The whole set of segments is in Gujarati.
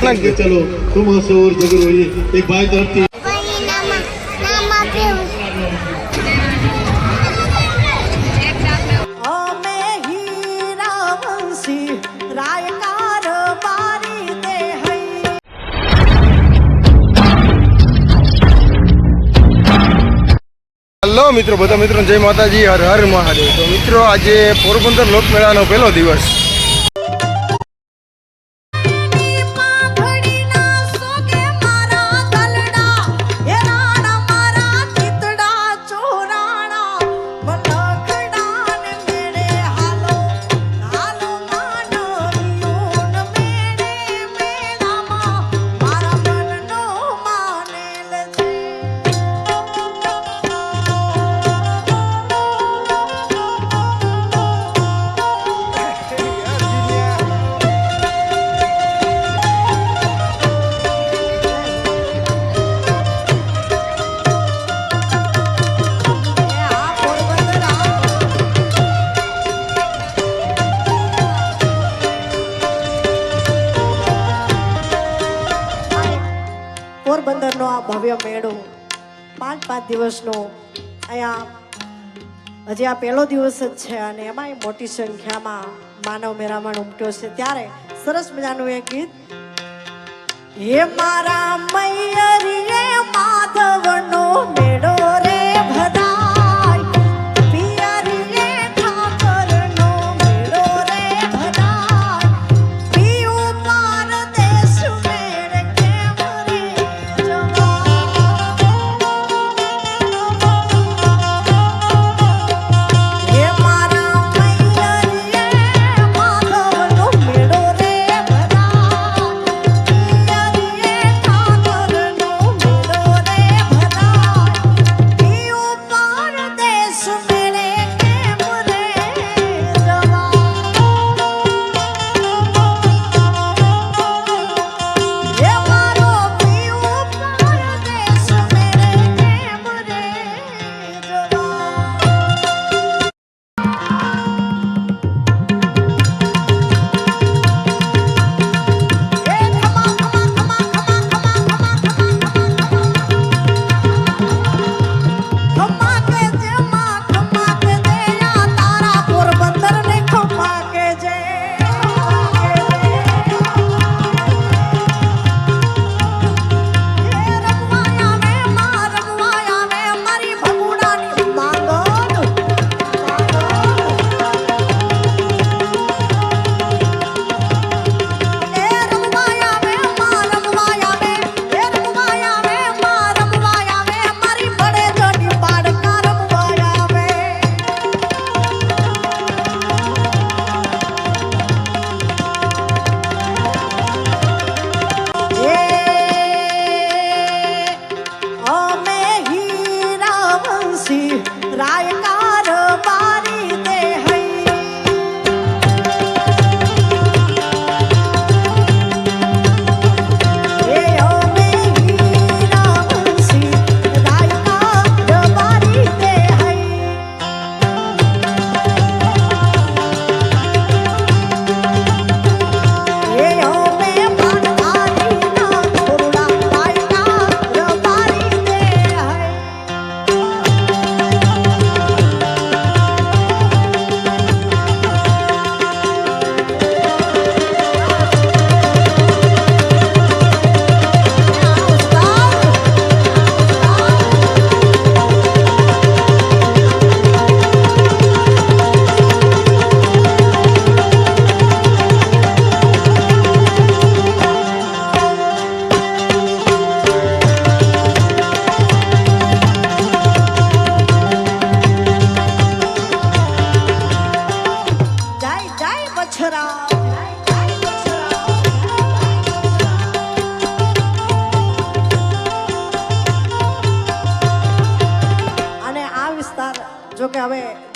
ચલો તુમ હસો ઓર એક ભાઈ તરફથી. હેલો મિત્રો બધા મિત્રો જય માતાજી હર હર મહાદેવ. તો મિત્રો આજે પોરબંદર લોકમેળાનો પહેલો દિવસ. પોરબંદરનો આ ભવ્ય મેળો પાંચ પાંચ દિવસનો. અહીંયા હજી આ પહેલો દિવસ જ છે અને એમાંય મોટી સંખ્યામાં માનવ મેરામણ ઉમટ્યો છે. ત્યારે સરસ મજાનું એક ગીત. હે મારા મૈયરીએ માધવનો મેળો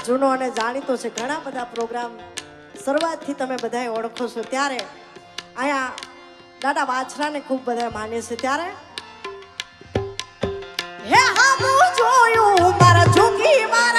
જૂનો અને જાણીતો છે. ઘણા બધા પ્રોગ્રામ શરૂઆતથી તમે બધાએ ઓળખો છો. ત્યારે અહીંયા દાદા વાછરાને ખૂબ બધા માને છે ત્યારે હે હા, હું જોયું મારા જોગી મારા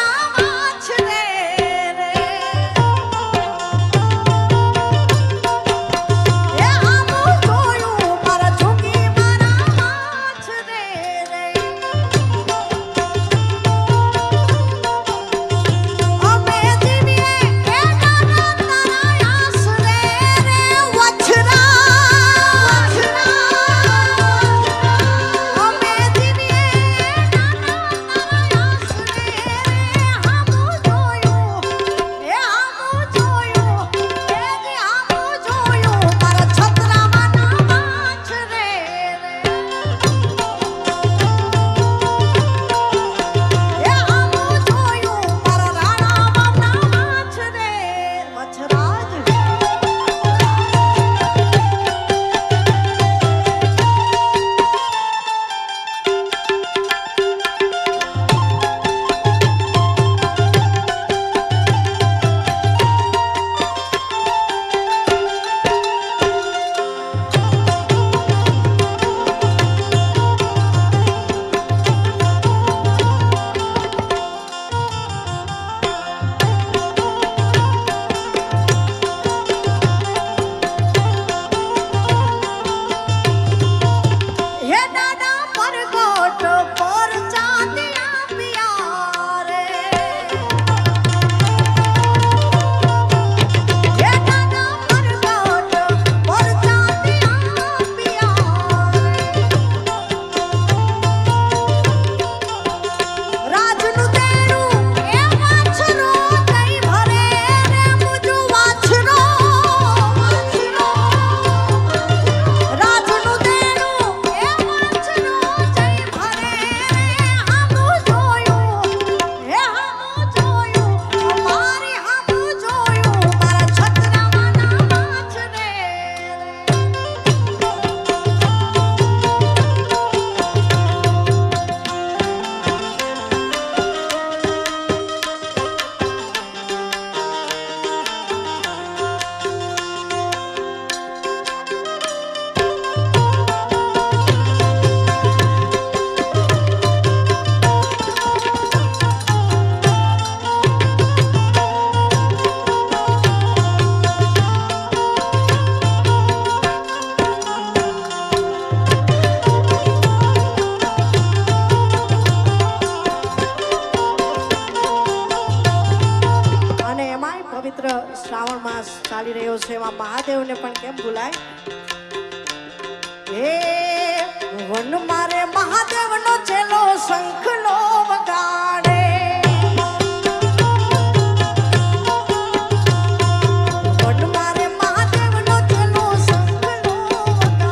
ચાલી રહ્યો છે. એમાં મહાદેવને પણ કેમ ભૂલાય?